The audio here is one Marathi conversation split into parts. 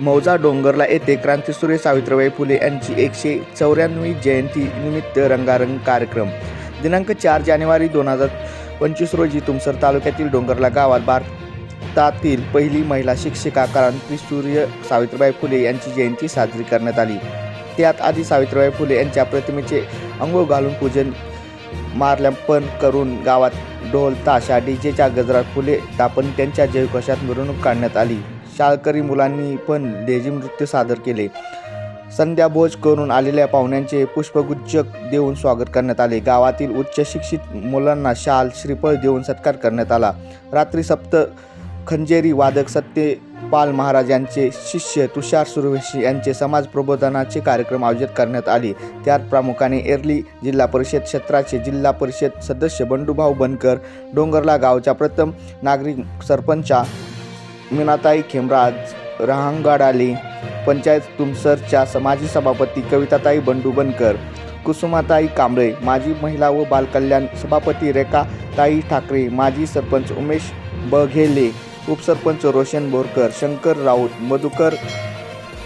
मौजा डोंगरला येथे क्रांतीसूर्य सावित्रीबाई फुले यांची एकशे चौऱ्याण्णवी जयंती निमित्त रंगारंग कार्यक्रम. दिनांक चार जानेवारी दोन हजार पंचवीस रोजी तुमसर तालुक्यातील डोंगरला गावात भारतातील पहिली महिला शिक्षिका क्रांतीसूर्य सावित्रीबाई फुले यांची जयंती साजरी करण्यात आली. त्यात आधी सावित्रीबाई फुले यांच्या प्रतिमेचे अंगो घालून पूजन मारल्यापण करून गावात ढोल ताशा डीजेच्या गजरात फुले टापण त्यांच्या जयघोषात मिरवणूक काढण्यात आली. शाळकरी मुलांनी पण लेझी नृत्य सादर केले. संध्याभोज करून आलेल्या पाहुण्यांचे पुष्पगुच्छ देऊन स्वागत करण्यात आले. गावातील उच्च शिक्षित मुलांना शाल श्रीफळ देऊन सत्कार करण्यात आला. रात्री सप्त खंजेरी वादक पाल महाराज यांचे शिष्य तुषार सुरवेशी यांचे समाज प्रबोधनाचे कार्यक्रम आयोजित करण्यात आले. त्यात प्रामुख्याने एरली जिल्हा परिषद क्षेत्राचे जिल्हा परिषद सदस्य बंडूभाऊ बनकर डोंगरला गावच्या प्रथम नागरिक सरपंचा मीनाताई खेमराज रहांगाडाले पंचायत तुमसरच्या समाजी सभापती कविताताई बंडू बनकर कुसुमाताई कांबळे माजी महिला व बालकल्याण सभापती रेखाताई ठाकरे माजी सरपंच उमेश बघेले उपसरपंच रोशन बोरकर शंकर राऊत मधुकर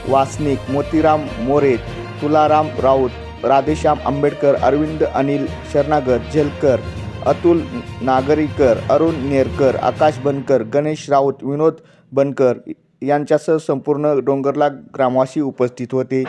वासनिक मोतीराम मोरे तुलाराम राऊत राधेश्याम आंबेडकर अरविंद अनिल शरणागत झेलकर अतुल नागरीकर अरुण नेरकर आकाश बनकर गणेश राऊत विनोद बनकर यांच्यासह संपूर्ण डोंगरला ग्रामवासी उपस्थित होते.